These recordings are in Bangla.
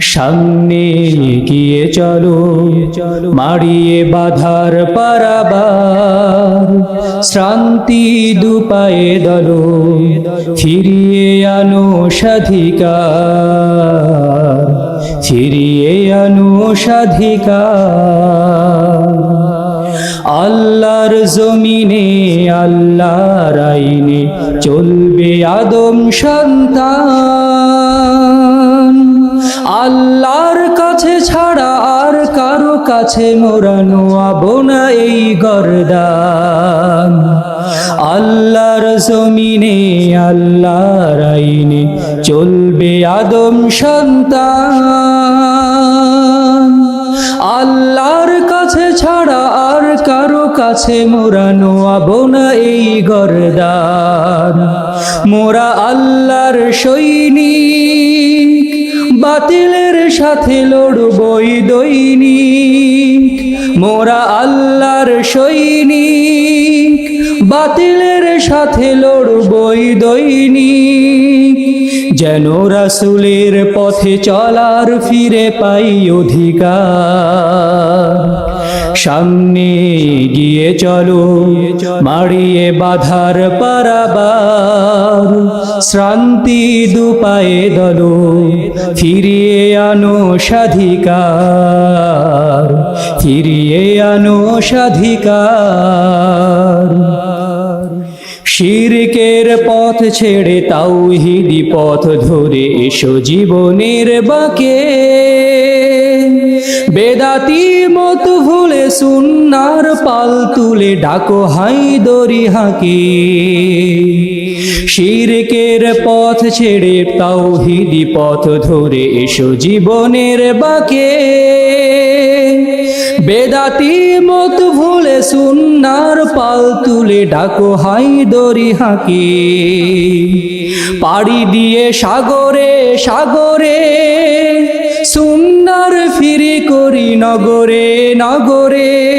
সামনে এগিয়ে চলো মারিয়ে বাধার পারাবার। শ্রান্তি দুপায়ে দলো, ফিরিয়ে আনো স্বাধিকার ফিরিয়ে আনো স্বাধিকার আল্লাহর জমিনে, আল্লাহর আইনে চলবে আদম সন্তান। আল্লাহর কাছে ছাড়া আর কারও কাছে মোরানো আবো না এই গরদান। আল্লাহর জমিনে, আল্লাহর আইনে চলবে আদম সন্তান। আল্লাহর কাছে ছাড়া আর কারও কাছে মোরানো আবো না এই গরদান। মোরা আল্লাহর সৈনিক। বাতিলের সাথে লড়বই দৈনিক। মোরা আল্লাহর সৈনিক। বাতিলের সাথে লড়বই দৈনিক। যেন রাসুলের পথে চলার ফিরে পাই অধিকার। সামনে গিয়ে চলো মারিয়ে বাধার পারাবার শ্রান্তি দুপায়ে দলো, ফিরিয়ে আনো স্বাধিকার, ফিরিয়ে আনো স্বাধিকার। শিরকের পথ ছেড়ে তাওহিদি পথ ধরে এসো জীবনের বাকে। বেদাতি মত ভুলে সুন্নার পাল তুলে ডাকো, হাই দরি হাঁকে শিরকের পথ ছেড়ে তাওহিদি পথ ধরে এসো জীবনের বাকে। বেদাতি মত ভুলে সুন্নার পাল তুলে ডাকো, হাই দরি হাঁকে পাড়ি দিয়ে সাগরে সাগরে ফিরে করি নগরে নগরে।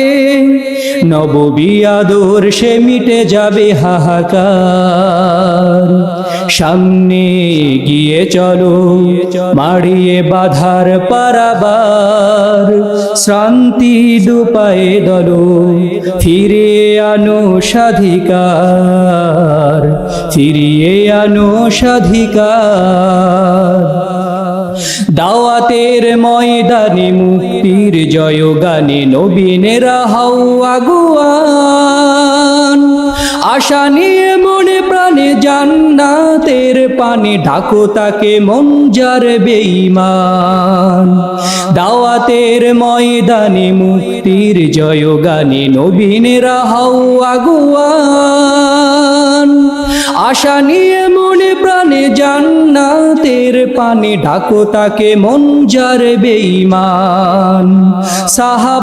নববিয়াদর সে মিটে যাবে হাহাকার। সামনে গিয়ে চলো, মাড়িয়ে বাধার পারাবার। শ্রান্তি দুপায়ে দলো, ফিরে আনো স্বাধিকার, ফিরিয়ে আনো স্বাধিকার। দাওয়াতের ময়দানে মুক্তির জয় গানে নবীনেরা হাও আগুয়ান। আশা নিয়ে মনে প্রাণে জান্নাতের পানে ঢাকো তাকে মন যার দাওয়াতের ময়দানে মুক্তির জয় গানে নবীনেরা হাও আগুয়ান। আশা নিয়ে মনে প্রাণে জান্নাতের পানে ডাকো তাকে মন যার বেঈমান। সাহাব